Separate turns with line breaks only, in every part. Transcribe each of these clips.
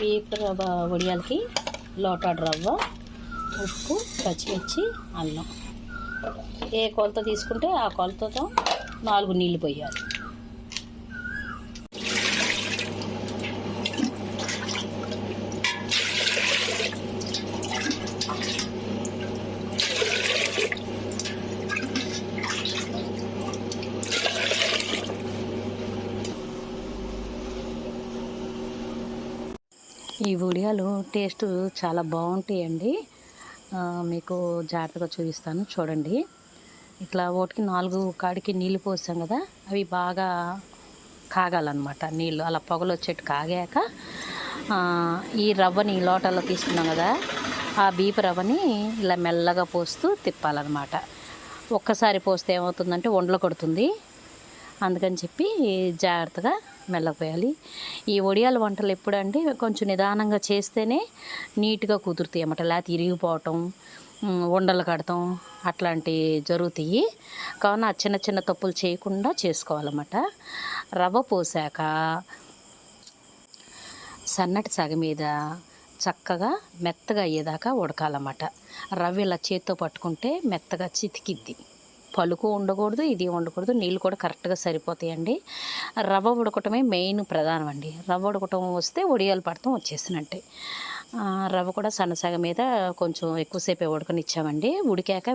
Beep రవ్వ వడియాలకి లోటాడు రవ్వ ఉప్పు పచ్చిమిర్చి అల్లం. ఏ కొలత తీసుకుంటే ఆ కొలతతో నాలుగు నీళ్ళు పోయాలి. ఈ వడియాలు టేస్ట్ చాలా బాగుంటాయండి. మీకు జాగ్రత్తగా చూపిస్తాను చూడండి. ఇట్లా ఒకటికి నాలుగు కాడికి నీళ్ళు పోసాం కదా అవి బాగా కాగాలన్నమాట నీళ్ళు అలా పొగలు వచ్చేట్టు కాగాక ఈ రవ్వని లోటల్లో తీసుకున్నాం కదా ఆ బీపు రవ్వని ఇలా మెల్లగా పోస్తూ తిప్పాలన్నమాట. ఒక్కసారి పోస్తే ఏమవుతుందంటే వండలు కొడుతుంది. అందుకని చెప్పి జాగ్రత్తగా మెల్లపోయాలి ఈ వడియాల వంటలు ఎప్పుడంటే కొంచెం నిదానంగా చేస్తేనే నీట్గా కుదురుతాయి అన్నమాట. లేకపోతే ఇరిగిపోవటం ఉండలు కడతాం అట్లాంటివి జరుగుతాయి. కావున చిన్న చిన్న తప్పులు చేయకుండా చేసుకోవాలన్నమాట. రవ్వ పోసాక సన్నటి సగ మీద చక్కగా మెత్తగా అయ్యేదాకా ఉడకాలన్నమాట. రవ్వ ఇలా చేత్తో పట్టుకుంటే మెత్తగా చితికిద్ది. పలుకు ఉండకూడదు ఇది ఉండకూడదు నీళ్ళు కూడా కరెక్ట్గా సరిపోతాయండి. రవ్వ ఉడకటమే మెయిన్ ప్రధానం అండి. రవ్వ ఉడకటం వస్తే ఒడియాలు పడటం వచ్చేసినట్టే. రవ్వ కూడా సన్నసగ మీద కొంచెం ఎక్కువసేపే ఉడకనిచ్చామండి. ఉడికాక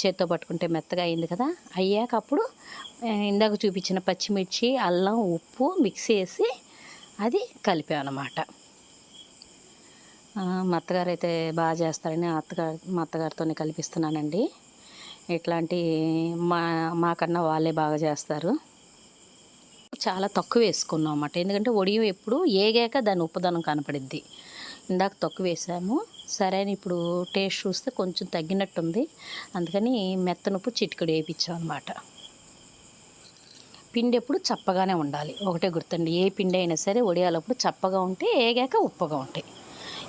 చేత్తో పట్టుకుంటే మెత్తగా అయింది కదా అయ్యాక అప్పుడు ఇందాక చూపించిన పచ్చిమిర్చి అల్లం ఉప్పు మిక్స్ వేసి అది కలిపామన్నమాట. మా అత్తగారు అయితే బాగా చేస్తారని అత్తగారు మా అత్తగారితోనే కల్పిస్తున్నానండి. ఇట్లాంటి మా మాకన్నా వాళ్ళే బాగా చేస్తారు. చాలా తక్కువ వేసుకున్నాం అన్నమాట. ఎందుకంటే ఒడియం ఎప్పుడు ఏగాక దాని ఉప్పుదనం కనపడిద్ది. ఇందాక తక్కువ వేసాము. సరే అని ఇప్పుడు టేస్ట్ చూస్తే కొంచెం తగ్గినట్టుంది. అందుకని మెత్తనుప్పు చిటికడు వేయించాం అనమాట పిండి ఎప్పుడు చప్పగానే ఉండాలి. ఒకటే గుర్తండి. ఏ పిండి అయినా సరే ఒడియాలప్పుడు చప్పగా ఉంటే ఏగాక ఉప్పుగా ఉంటాయి.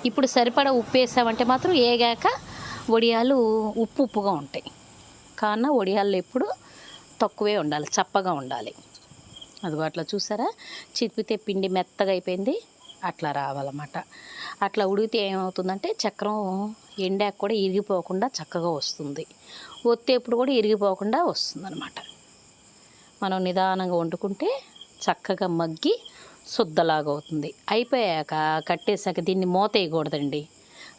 ఇప్పుడు సరిపడా ఉప్పు వేసామంటే మాత్రం ఏగాక వడియాలు ఉప్పు ఉప్పుగా ఉంటాయి. కాన వడియాలు ఎప్పుడు తక్కువే ఉండాలి చప్పగా ఉండాలి. అదిగో అట్లా చూసారా? చితిపితే పిండి మెత్తగా అయిపోయింది అట్లా రావాలన్నమాట. అట్లా ఉడికితే ఏమవుతుందంటే చక్రం ఎండాక కూడా ఇరిగిపోకుండా చక్కగా వస్తుంది. ఒత్తేప్పుడు కూడా ఇరిగిపోకుండా వస్తుందన్నమాట. మనం నిదానంగా వండుకుంటే చక్కగా మగ్గి శుద్ధలాగా అవుతుంది. అయిపోయాక కట్టేసాక దీన్ని మూత వేయకూడదండి.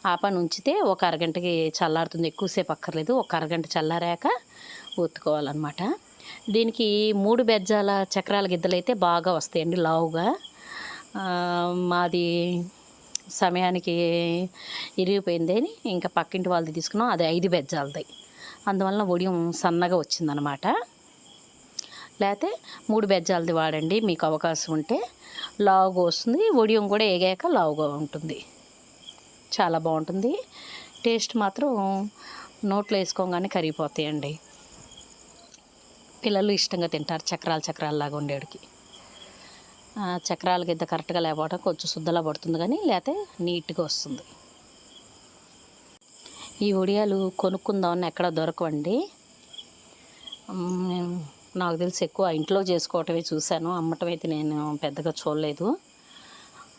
ఆ పని ఉంచితే ఒక అరగంటకి చల్లారుతుంది. ఎక్కువసేపు అక్కర్లేదు. ఒక అరగంట చల్లారాక ఒత్తుకోవాలన్నమాట. దీనికి మూడు బెజ్జాల చక్రాల గిద్దలు అయితే బాగా వస్తాయండి లావుగా. మాది సమయానికి ఇరిగిపోయింది అని ఇంకా పక్కింటి వాళ్ళది తీసుకున్నాం. అది ఐదు బెజ్జాలది. అందువలన ఒడియం సన్నగా వచ్చిందనమాట లేకపోతే మూడు బెజ్జాలది వాడండి. మీకు అవకాశం ఉంటే లావుగా వస్తుంది. ఒడియం కూడా ఏగాక లావుగా ఉంటుంది. చాలా బాగుంటుంది. టేస్ట్ మాత్రం నోట్లో వేసుకోగానే కరిగిపోతాయండి. పిల్లలు ఇష్టంగా తింటారు చక్రాలు చక్రాలలాగా ఉండేడికి చక్రాలకి ఇంత గిద్ద కరెక్ట్గా లేకపోవడం కొంచెం శుద్ధలా పడుతుంది కానీ లేకపోతే నీట్గా వస్తుంది. ఈ ఒడియాలు కొనుక్కుందామని ఎక్కడ దొరకవండి. నాకు తెలిసి ఎక్కువ ఇంట్లో చేసుకోవటమే చూశాను. అమ్మటం అయితే నేను పెద్దగా చూడలేదు.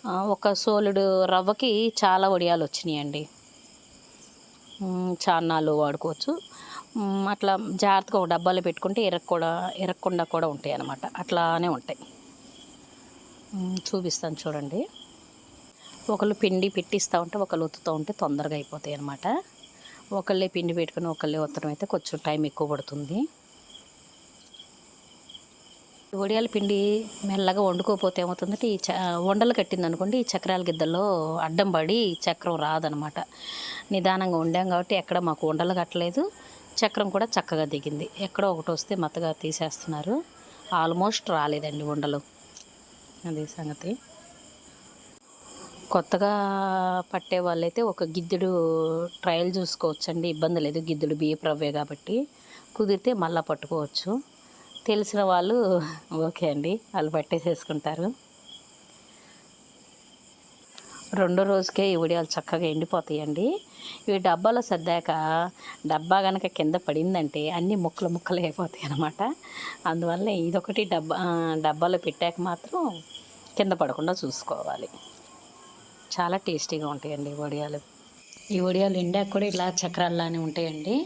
ఒక సోలుడు రవ్వకి చాలా వడియాలు వచ్చినాయండి. మ్మ్, చాన్నాళ్ళు వాడుకోవచ్చు. అట్లా జాగ్రత్తగా ఒక డబ్బాలో పెట్టుకుంటే ఎరక్ కూడా ఎరక్కుండా కూడా ఉంటాయి అన్నమాట. అట్లానే ఉంటాయి. చూపిస్తాను చూడండి. ఒకళ్ళు పిండి పెట్టిస్తూ ఉంటే ఒకళ్ళు ఒత్తుతూ ఉంటే తొందరగా అయిపోతాయి అన్నమాట. ఒకళ్ళే పిండి పెట్టుకుని ఒకళ్ళే ఒత్తడం అయితే కొంచెం టైం ఎక్కువ పడుతుంది. వడియాల పిండి మెల్లగా వండుకోపోతే ఏమవుతుందంటే ఈ చ వండలు కట్టిందనుకోండి ఈ చక్రాల గిద్దల్లో అడ్డం పడి చక్రం రాదనమాట. నిదానంగా వండాం కాబట్టి ఎక్కడ మాకు వండలు కట్టలేదు. చక్రం కూడా చక్కగా దిగింది. ఎక్కడో ఒకటి వస్తే మత్తగా తీసేస్తున్నారు. ఆల్మోస్ట్ రాలేదండి ఉండలు అది సంగతి. కొత్తగా పట్టే వాళ్ళైతే ఒక గిద్దెడు ట్రయల్ చూసుకోవచ్చండి. ఇబ్బంది లేదు. గిద్దెడు బియ్యపు రవ్వే కాబట్టి. కుదిరితే మళ్ళీ పట్టుకోవచ్చు. తెలిసిన వాళ్ళు ఓకే అండి వాళ్ళు పట్టేసేసుకుంటారు. రెండో రోజుకే ఈ ఉడియాలు చక్కగా ఎండిపోతాయండి. ఇవి డబ్బాలో సర్దాక డబ్బా కనుక కింద పడిందంటే అన్ని ముక్కలు ముక్కలు అయిపోతాయి అన్నమాట. అందువల్ల ఇదొకటి డబ్బా డబ్బాలో పెట్టాక మాత్రం కింద పడకుండా చూసుకోవాలి. చాలా టేస్టీగా ఉంటాయండి ఈ వడియాలు. ఈ వడియాలు ఎండాక కూడా ఇలా చక్రాల్లానే ఉంటాయండి.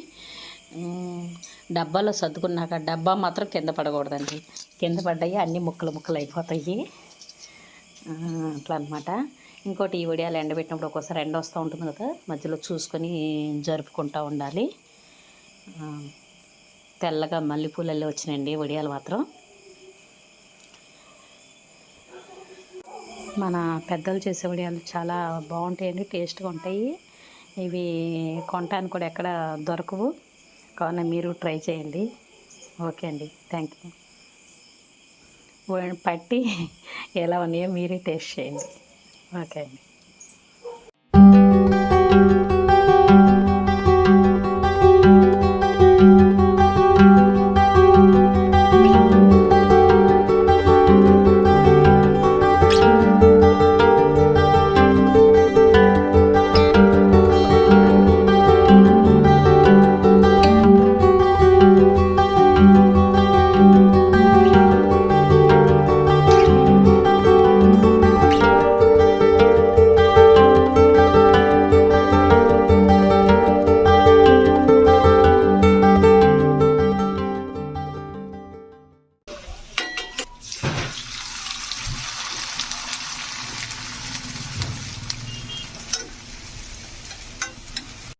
డబ్బాలో సర్దుకున్నాక డబ్బా మాత్రం కింద పడకూడదండి. కింద పడ్డాయి అన్ని ముక్కలు ముక్కలు అయిపోతాయి. అట్లా అనమాట ఇంకోటి ఈ వడియాలు ఎండబెట్టినప్పుడు ఒక్కోసారి ఎండ వస్తూ ఉంటుంది కదా మధ్యలో చూసుకొని జరుపుకుంటూ ఉండాలి. తెల్లగా మల్లెపూలల్లో వచ్చినాయండి వడియాలు మాత్రం. మన పెద్దలు చేసే వడియాలు చాలా బాగుంటాయండి టేస్ట్గా ఉంటాయి. ఇవి కొనటానికి కూడా ఎక్కడ దొరకవు. కావున మీరు ట్రై చేయండి. ఓకే అండి. Thank you. పట్టి ఎలా ఉన్నాయో మీరే టేస్ట్ చేయండి. ఓకే అండి.